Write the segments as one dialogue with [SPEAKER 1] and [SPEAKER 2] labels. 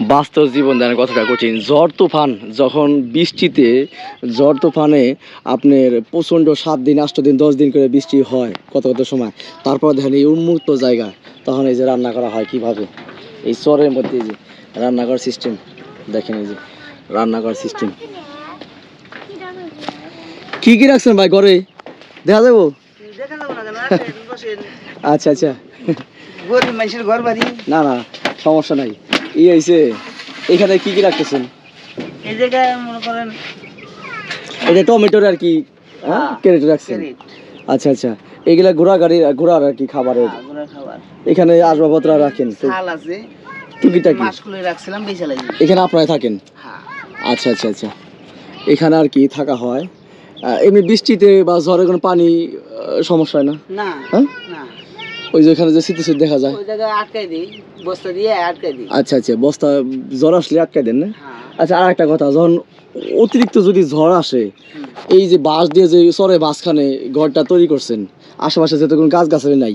[SPEAKER 1] বাস্তব জীবন দেন কতটা কঠিন। ঝড় তুফান যখন বৃষ্টিতে ঝড় তুফানে আপনার প্রচণ্ড সাত দিন আট দিন দশ দিন করে বৃষ্টি হয় কত কত সময়। তারপর দেখেন এই উন্মুক্ত জায়গা তখন এই যে রান্না করা হয় কীভাবে? এই চরের মধ্যে যে রান্না করার সিস্টেম দেখেন এই যে রান্না করার সিস্টেম কি কি রাখছেন ভাই ঘরে? দেখা যাব। আচ্ছা আচ্ছা। না না সমস্যা নাই। ই হয়েছে এখানে কি কি রাখতেছেন?
[SPEAKER 2] এই জায়গায় মনে করেন
[SPEAKER 1] এটা টমেটোর আর কি হ্যাঁ
[SPEAKER 2] হ্যাঁ,
[SPEAKER 1] কেটে রাখছেন? আচ্ছা আচ্ছা। এগুলা ঘোড়া গাড়ি ঘোড়ার আর কি খাবারের।
[SPEAKER 2] হ্যাঁ, খাবার।
[SPEAKER 1] এখানে আসবাবপত্র রাখেন
[SPEAKER 2] শাল আছে।
[SPEAKER 1] টুকিটাকি?
[SPEAKER 2] রাখছিলাম বেচা লাগি
[SPEAKER 1] এখানে আপনারা থাকেন?
[SPEAKER 2] হ্যাঁ।
[SPEAKER 1] আচ্ছা আচ্ছা আচ্ছা। এখানে আর কি থাকা হয়। এমনি বৃষ্টিতে বা ঝড়ে কোনো পানি সমস্যা হয় না?
[SPEAKER 2] না
[SPEAKER 1] হ্যাঁ?
[SPEAKER 2] না।
[SPEAKER 1] ওই যে এখানে যে স্মৃতি দেখা যায়।
[SPEAKER 2] ওই জায়গায় আটকাই দিই বস্তা দিয়ে আটকাই দিই।
[SPEAKER 1] আচ্ছা আচ্ছা বস্তা জ্বর আসলে আটকায় দেন না?
[SPEAKER 2] হ্যাঁ।
[SPEAKER 1] আচ্ছা আর একটা কথা যখন অতিরিক্ত যদি ঝড় আসে এই যে বাঁশ দিয়ে যে চরে মাঝখানে ঘরটা তৈরি করছেন আশেপাশে যেহেতু কোনো গাছ গাছালি নাই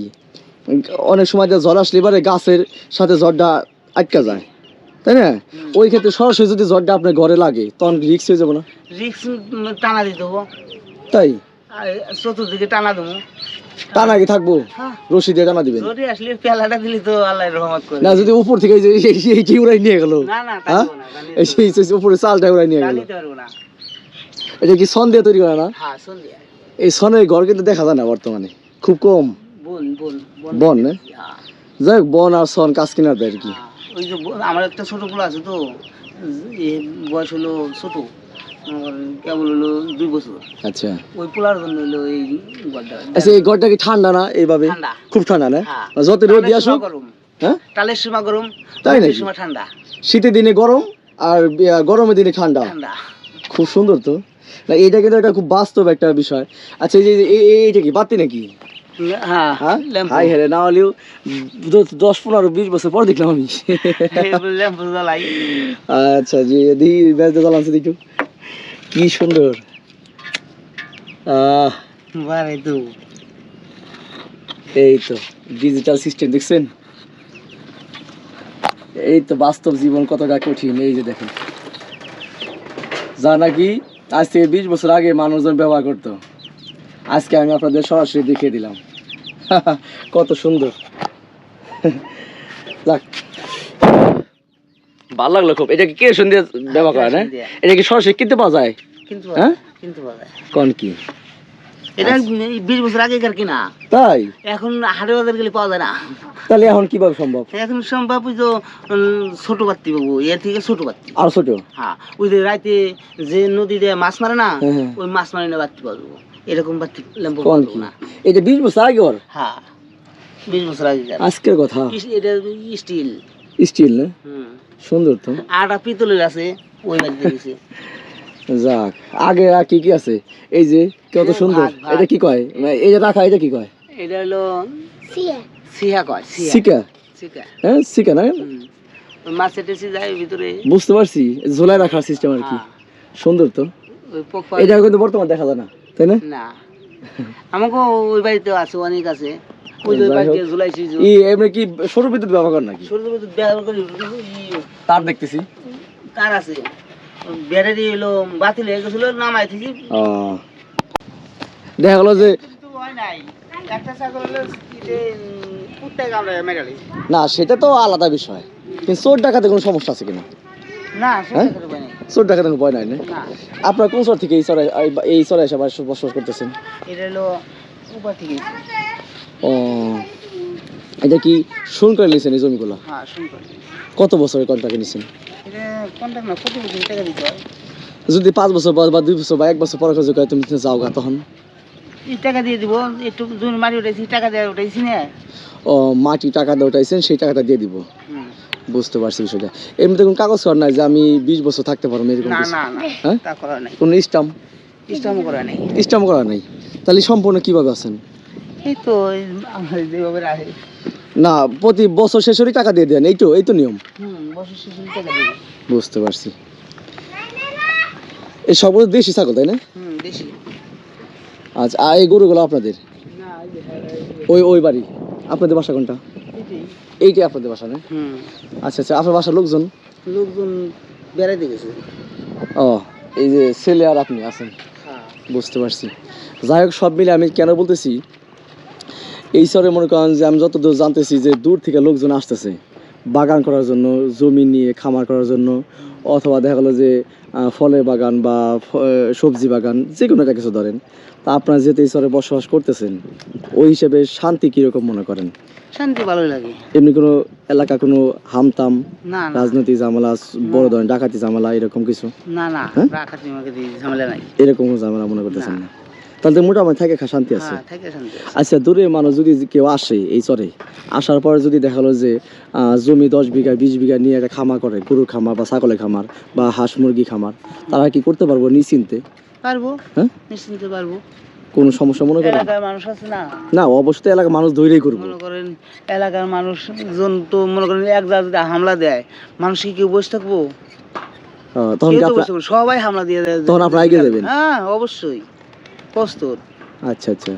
[SPEAKER 1] অনেক সময় যে ঝড় আসলে এবারে গাছের সাথে ঝড়টা আটকা যায় তাই না? ওই ক্ষেত্রে সরাসরি যদি ঝড়টা আপনার ঘরে লাগে তখন রিক্স হয়ে যাব না?
[SPEAKER 2] রিক্স টানা দিতে হব।
[SPEAKER 1] তাই?
[SPEAKER 2] চতুর্দিকে টানা দেবো
[SPEAKER 1] টানা কি থাকব?
[SPEAKER 2] হ্যাঁ।
[SPEAKER 1] রশি দিয়ে টানা দিবেন?
[SPEAKER 2] যদি আসলে পেলাটা দিলি তো আল্লাহ রহমত করে
[SPEAKER 1] না যদি উপর থেকে এই যে এই- এই- এই উড়াই নিয়ে গেল।
[SPEAKER 2] না না
[SPEAKER 1] হ্যাঁ?
[SPEAKER 2] না
[SPEAKER 1] এই সেই উপরে চালটা উড়াই নিয়ে গেল। এটা কি সন দিয়ে তৈরি করে না?
[SPEAKER 2] হ্যাঁ সন্ধ্যা
[SPEAKER 1] এই সনের ঘর কিন্তু দেখা যায় না বর্তমানে। খুব কম।
[SPEAKER 2] বোন বোন
[SPEAKER 1] বন, না?
[SPEAKER 2] হ্যাঁ।
[SPEAKER 1] যাই হোক, বন আর সন কাজ কিনার দেয় আর কি।
[SPEAKER 2] ওই যে আমার একটা ছোট পোলা আছে তো বয়স হলো ছোট। কেবল হলো দুই বছর।
[SPEAKER 1] আচ্ছা।
[SPEAKER 2] ওই পোলার জন্য হলো এই গড্ডা
[SPEAKER 1] আচ্ছা এই কি ঠান্ডা না এইভাবে? খুব ঠান্ডা না?
[SPEAKER 2] হ্যাঁ।
[SPEAKER 1] যত রোদ দিয়ে আসুক হ্যাঁ?
[SPEAKER 2] টালের সময় গরম
[SPEAKER 1] তাই
[SPEAKER 2] রোদের সময় ঠান্ডা।
[SPEAKER 1] শীতের দিনে গরম আর গরমের দিনে ঠান্ডা। খুব সুন্দর তো। না এটা কিন্তু একটা খুব বাস্তব একটা বিষয়। আচ্ছা এই যে এইটা কি বাতি নাকি?
[SPEAKER 2] হ্যাঁ
[SPEAKER 1] হ্যাঁ? হাই হ্যাঁ না হলেও দশ পনেরো বিশ বছর পর দেখলাম আমি। আচ্ছা জি ব্যাসটা জ্বালাচ্ছে দেখু কি সুন্দর। এই তো ডিজিটাল সিস্টেম দেখছেন? এই তো বাস্তব জীবন কতটা কঠিন এই যে দেখেন। যা নাকি আজ থেকে বিশ বছর আগে মানুষজন ব্যবহার করতো। আজকে আমি আপনাদের সরাসরি দেখিয়ে দিলাম। কত সুন্দর। যাক। ভালো লাগল খুব। এটা কি কেরোসিন দিয়ে ব্যবহার করে না? এটা কি সরাসরি কিনতে পাওয়া যায়? হ্যাঁ?
[SPEAKER 2] কিন্তু পাওয়া যায়।
[SPEAKER 1] কোন কি?
[SPEAKER 2] এটা বিশ বছর আগেকার কিনা?
[SPEAKER 1] তাই?
[SPEAKER 2] এখন হাটে বাজার গেলে পাওয়া যায় না।
[SPEAKER 1] তাহলে এখন কীভাবে সম্ভব?
[SPEAKER 2] এখন সম্ভব ওই তো ছোট বাত্তি পাবো এর থেকে ছোট বাত্তি
[SPEAKER 1] আর ছোট?
[SPEAKER 2] হ্যাঁ ওই যে রাতে যে নদীতে মাছ মারে না
[SPEAKER 1] হ্যাঁ, হ্যাঁ।
[SPEAKER 2] ওই মাছ মারি না বাত্তি পাবো এরকম বাত্তি ল্যাম্পো না।
[SPEAKER 1] এটা বিশ বছর আগে ওর?
[SPEAKER 2] হ্যাঁ বিশ বছর আগে
[SPEAKER 1] আজকের কথা।
[SPEAKER 2] এটা স্টিল।
[SPEAKER 1] স্টিল না? সুন্দর তো।
[SPEAKER 2] আটা পিতলের আছে ওই বাড়িতে গেছে।
[SPEAKER 1] যাক আগে আর কি কি আছে? এই যে কত সুন্দর। এটা কি কয়? মানে এই যে রাখা এটা কি কয়?
[SPEAKER 2] এটা হলো সিহা কয় সিহা।
[SPEAKER 1] সিকা?
[SPEAKER 2] সিকা।
[SPEAKER 1] হ্যাঁ সিকা না
[SPEAKER 2] মাছের টেসি যায় ভিতরে।
[SPEAKER 1] বুঝতে পারছি ঝোলায় রাখার সিস্টেম আর কি।
[SPEAKER 2] হ্যাঁ,
[SPEAKER 1] সুন্দর তো। এটা কিন্তু বর্তমানে দেখা যায় না তাই না?
[SPEAKER 2] না। আমাকে ওই বাড়িতে আছে অনেক আছে।
[SPEAKER 1] কি সৌর বিদ্যুৎ ব্যবহার নাকি?
[SPEAKER 2] ছোট ছোট ব্যবহার করি
[SPEAKER 1] তার দেখতেছি।
[SPEAKER 2] কার আছে? ব্যাটারি হলো বাতিল হয়ে গেছিল নামাই থেকে
[SPEAKER 1] দেখা গেলো যে না সেটা তো আলাদা বিষয়। কিন্তু চোর ডাকাতে কোনো সমস্যা আছে কিনা? হ্যাঁ? চোর ডাকাতে কোনো ভয় নাই না?
[SPEAKER 2] না।
[SPEAKER 1] আপনার কোন চর থেকে এই চরে এই চরে এসে বসবাস করতেছেন?
[SPEAKER 2] এটা হলো উপর থেকে।
[SPEAKER 1] ও। এটা কি শুন করে নিয়েছেন এই জমিগুলো?
[SPEAKER 2] হ্যাঁ
[SPEAKER 1] কত বছরের কন্ট্রাক্টে নিয়েছেন যদি পাঁচ বছর পর বা দুই বছর বা এক বছর পর কাজ করে তুমি যাও গা তখন?
[SPEAKER 2] টাকা দিয়ে দিব একটু জমি মারি উঠাইছি টাকা দিয়ে উঠাইছি না।
[SPEAKER 1] ও মাটি টাকা দিয়ে উঠাইছেন সেই টাকাটা দিয়ে দিব। বুঝতে পারছি বিষয়টা। এমনিতে কোনো কাগজ কর নাই যে আমি বিশ বছর থাকতে পারব এরকম
[SPEAKER 2] না না না
[SPEAKER 1] হ্যাঁ?
[SPEAKER 2] করা নাই।
[SPEAKER 1] কোনো স্টাম্প?
[SPEAKER 2] ইসলামও করা নাই।
[SPEAKER 1] স্টাম্প করা নাই। তাহলে সম্পূর্ণ কীভাবে আছেন?
[SPEAKER 2] এই তো যেভাবে
[SPEAKER 1] না প্রতি বছর শেষ হলে টাকা দিয়ে দেন এই তো এই তো নিয়ম বুঝতে পারছি। এই সব দেশি ছাগল তাই না? আচ্ছা আর এই গরুগুলো আপনাদের?
[SPEAKER 2] হ্যাঁ,
[SPEAKER 1] ওই ওই বাড়ি। আপনাদের বাসা কোনটা। এইটাই আপনাদের বাসা না? আচ্ছা আচ্ছা আপনার বাসার লোকজন?
[SPEAKER 2] লোকজন বেড়াইতে গেছে।
[SPEAKER 1] ও এই যে ছেলে আর আপনি আছেন।
[SPEAKER 2] হ্যাঁ।
[SPEAKER 1] বুঝতে পারছি। যাই হোক সব মিলে আমি কেন বলতেছি এই সরে মনে করেন যে আমি যতদূর জানতেছি যে দূর থেকে লোকজন আসতেছে বাগান করার জন্য জমি নিয়ে খামার করার জন্য অথবা দেখা গেলো যে ফলের বাগান বা সবজি বাগান যে কোনো একটা কিছু ধরেন তা আপনারা যেহেতু এই সরে বসবাস করতেছেন ওই হিসেবে শান্তি কীরকম মনে করেন?
[SPEAKER 2] শান্তি ভালোই লাগে।
[SPEAKER 1] এমনি কোনো এলাকা কোনো হামতাম? রাজনৈতিক ঝামেলা বড় ধরনের ডাকাতি ঝামেলা এরকম কিছু?
[SPEAKER 2] না না
[SPEAKER 1] হ্যাঁ?
[SPEAKER 2] ঝামেলা নাই।
[SPEAKER 1] এরকম ঝামেলা মনে করতেছেন না? তাহলে মোটামুটি থাকে খা শান্তি আছে।
[SPEAKER 2] হ্যাঁ শান্তি আছে।
[SPEAKER 1] আচ্ছা দূরে মানুষ যদি কেউ আসে এই চরে আসার পরে যদি দেখা গেলো যে জমি দশ বিঘা বিশ বিঘা নিয়ে একটা খামার করে গরুর খামার বা ছাগলের খামার বা হাঁস মুরগি খামার তারা কি করতে পারব নিশ্চিন্তে?
[SPEAKER 2] পারব।
[SPEAKER 1] হ্যাঁ?
[SPEAKER 2] নিশ্চিন্তে পারব।
[SPEAKER 1] কোনো সমস্যা মনে করেন?
[SPEAKER 2] মানুষ আছে না?
[SPEAKER 1] না অবশ্যই এলাকার মানুষ ধৈর্যই করব
[SPEAKER 2] মনে করেন এলাকার মানুষজন তো মনে করেন এক যদি হামলা দেয় মানুষ কি কেউ বসে থাকব?
[SPEAKER 1] তখন।
[SPEAKER 2] সবাই হামলা দিয়ে দেয়।
[SPEAKER 1] তখন আপনারা এগিয়ে যাবেন?
[SPEAKER 2] হ্যাঁ অবশ্যই।
[SPEAKER 1] আচ্ছা আচ্ছা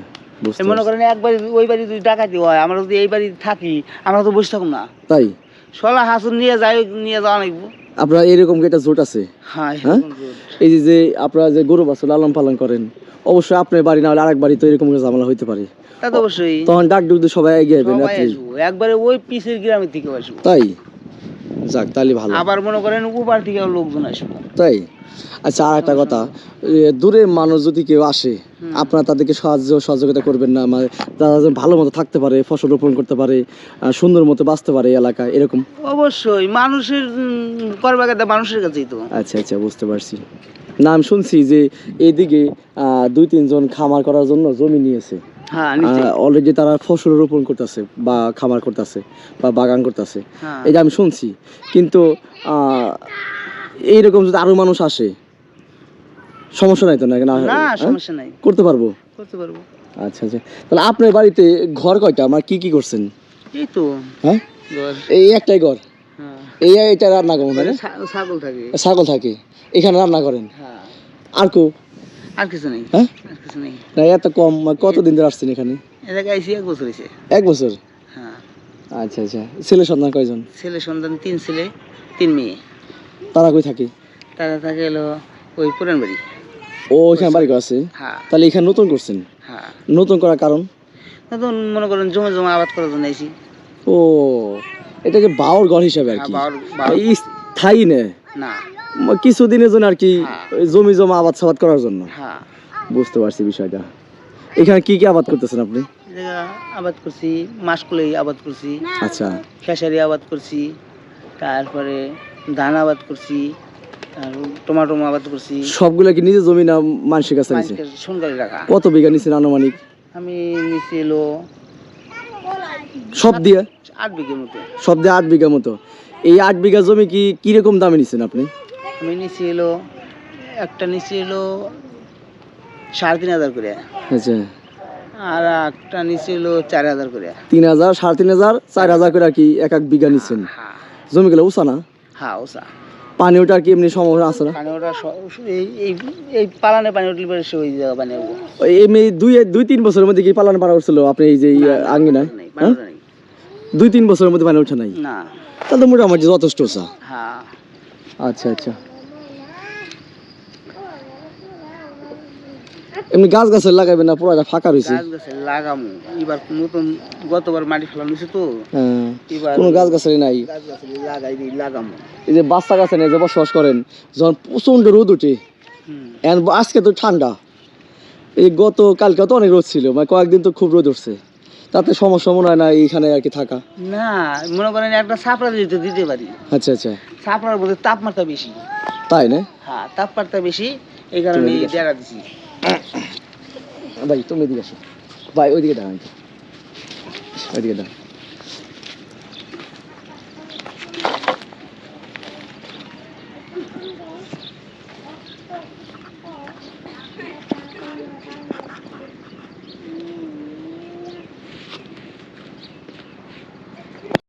[SPEAKER 2] এই মনে করেন একবার ওই বাড়ি যদি ডাকাতি হয় আমরা যদি এই বাড়ি থাকি আমরা তো বসে না।
[SPEAKER 1] তাই?
[SPEAKER 2] সলা হাসুন নিয়ে যাই নিয়ে যাওয়া লাগবো
[SPEAKER 1] আপনার এরকম একটা জোট আছে?
[SPEAKER 2] হ্যাঁ
[SPEAKER 1] হ্যাঁ? এই যে যে আপনারা যে গরু বাছুর লালন পালন করেন অবশ্যই আপনার বাড়ি না হলে আরেক বাড়ি তো এরকম ঝামেলা হইতে পারে।
[SPEAKER 2] তা তো অবশ্যই।
[SPEAKER 1] তখন ডাক ডুক সবাই এগিয়ে যাবেন
[SPEAKER 2] একবারে ওই পিসের গ্রামের থেকে আসব।
[SPEAKER 1] তাই? যাক তাহলে ভালো।
[SPEAKER 2] আবার মনে করেন থেকে লোকজন আসব
[SPEAKER 1] তাই? আচ্ছা আর একটা কথা দূরের মানুষ যদি কেউ আসে আপনারা তাদেরকে সাহায্য সহযোগিতা করবেন না মানে তারা যেন ভালো মতো থাকতে পারে ফসল রোপণ করতে পারে সুন্দর মতো বাঁচতে পারে এলাকায় এরকম?
[SPEAKER 2] অবশ্যই মানুষের করবার কথা মানুষের কাছেই তো।
[SPEAKER 1] আচ্ছা আচ্ছা বুঝতে পারছি। না আমি শুনছি যে এইদিকে আহ, দুই তিনজন খামার করার জন্য জমি নিয়েছে। অলরেডি তারা ফসল রোপণ করতেছে বা খামার করতেছে বা বাগান করতেছে।
[SPEAKER 2] হ্যাঁ।
[SPEAKER 1] এটা আমি শুনছি। কিন্তু এইরকম যদি আরও মানুষ আসে সমস্যা নাই তো না? হ্যাঁ?
[SPEAKER 2] সমস্যা নাই।
[SPEAKER 1] করতে পারব?
[SPEAKER 2] করতে পারব।
[SPEAKER 1] আচ্ছা আচ্ছা। তাহলে আপনার বাড়িতে ঘর কয়টা? আমার কি কি করছেন?
[SPEAKER 2] এই তো।
[SPEAKER 1] হ্যাঁ? এই একটাই ঘর?
[SPEAKER 2] হ্যাঁ।
[SPEAKER 1] এই এটা রান্না করেন তাই না?
[SPEAKER 2] ছা- ছাগল থাকে।
[SPEAKER 1] ছাগল থাকে। এখানে রান্না করেন?
[SPEAKER 2] হ্যাঁ।
[SPEAKER 1] আর কো?
[SPEAKER 2] আর কিছু নেই।
[SPEAKER 1] হ্যাঁ?
[SPEAKER 2] আর কিছু নেই।
[SPEAKER 1] না এত কম মানে কতদিন ধরে আসছেন এখানে?
[SPEAKER 2] এ জায়গায় আইসি এক বছর হয়েছে
[SPEAKER 1] এক বছর?
[SPEAKER 2] হ্যাঁ।
[SPEAKER 1] আচ্ছা আচ্ছা। ছেলে সন্তান কয়জন?
[SPEAKER 2] ছেলে সন্তান তিন ছেলে তিন মেয়ে।
[SPEAKER 1] তারা কই থাকে?
[SPEAKER 2] তারা থাকে এলো ওই পুরান বাড়ি
[SPEAKER 1] ও ওইখানে বাড়ি আছে?
[SPEAKER 2] হ্যাঁ।
[SPEAKER 1] তাহলে এখানে নতুন করছেন?
[SPEAKER 2] হ্যাঁ।
[SPEAKER 1] নতুন করার কারণ?
[SPEAKER 2] নতুন মনে করেন জমে জমে আবাদ করার জন্য আইসি।
[SPEAKER 1] ও এটাকে বাওর ঘর হিসাবে আর
[SPEAKER 2] হ্যাঁ,
[SPEAKER 1] কি
[SPEAKER 2] বাউর- বাউর-
[SPEAKER 1] স্থায়ী নে।
[SPEAKER 2] না।
[SPEAKER 1] কিছুদিনের জন্য আর কি
[SPEAKER 2] হ্যাঁ।
[SPEAKER 1] জমি জমা আবাদ সাবাদ করার জন্য।
[SPEAKER 2] হ্যাঁ।
[SPEAKER 1] বুঝতে পারছি বিষয়টা। এখানে কি কি আবাদ করতেছেন আপনি?
[SPEAKER 2] আবাদ করছি মাসকলাই আবাদ করছি
[SPEAKER 1] আচ্ছা।
[SPEAKER 2] খেসারি আবাদ করছি তারপরে ধান আবাদ করছি আর টমাটো আবাদ করছি।
[SPEAKER 1] সবগুলো কি নিজে জমি না মানুষের কাছে নিছে? কত বিঘা নিছেন আনুমানিক?
[SPEAKER 2] আমি এলো
[SPEAKER 1] সব দিয়ে?
[SPEAKER 2] আট বিঘের মতো।
[SPEAKER 1] সব দিয়ে আট বিঘা মতো। এই আট বিঘা জমি কি কীরকম দামে নিছেন আপনি?
[SPEAKER 2] আমি নিচে এলো একটা নিচে এলো সাড়ে তিন হাজার করে।
[SPEAKER 1] আচ্ছা।
[SPEAKER 2] আর একটা নিচে এলো চার হাজার করে।
[SPEAKER 1] তিন হাজার সাড়ে তিন হাজার চার হাজার করে আর কি এক এক বিঘা
[SPEAKER 2] হ্যাঁ
[SPEAKER 1] জমিগুলো উঁচা না?
[SPEAKER 2] হ্যাঁ ওসা
[SPEAKER 1] পানি ওটা কি এমনি সমস্যা আছে না?
[SPEAKER 2] পানি ওটা এই এই এই পালানে পানি উঠলে পরে ওই জায়গা পানি হব
[SPEAKER 1] এমনি দুই দুই তিন বছরের মধ্যে কি পালন পারা উঠছিল? আপনি এই যে এই আঙ্গিনায় হ্যাঁ? দুই তিন বছরের মধ্যে পানি ওঠে নাই?
[SPEAKER 2] না।
[SPEAKER 1] তাহলে তো মোটামুটি যথেষ্ট উঁচা
[SPEAKER 2] হ্যাঁ
[SPEAKER 1] আচ্ছা আচ্ছা। এমনি গাছ গাছের লাগাবেন না পুরোটা ফাঁকা রয়েছে?
[SPEAKER 2] গাছ গাছে লাগামু। এবার নতুন গতবার মাটি ফেলানো হয়েছে তো।
[SPEAKER 1] হ্যাঁ
[SPEAKER 2] এবার
[SPEAKER 1] কোনো গাছ গাছের নাই।
[SPEAKER 2] গাছ গাছে লাগাই দিই লাগামু।
[SPEAKER 1] এই যে বাচ্চা গাছে নেই যে বসবাস করেন যখন রোদ আজকে তো ঠান্ডা। এই গত কালকে তো অনেক রোদ ছিল মানে কয়েকদিন তো খুব রোদ উঠছে। তাতে সমস্যা মনে হয় না এইখানে আর কি থাকা?
[SPEAKER 2] না মনে করেন একটা সাপড়া দিতে দিতে পারি।
[SPEAKER 1] আচ্ছা আচ্ছা।
[SPEAKER 2] সাপড়ার মধ্যে তাপমাত্রা বেশি।
[SPEAKER 1] তাই না?
[SPEAKER 2] হ্যাঁ তাপমাত্রা বেশি এই কারণে। ডেরা দিছি।
[SPEAKER 1] ভাই তুমি এদিকে আসো। ভাই ওইদিকে দাঁড়ান ওইদিকে দাঁড়ান।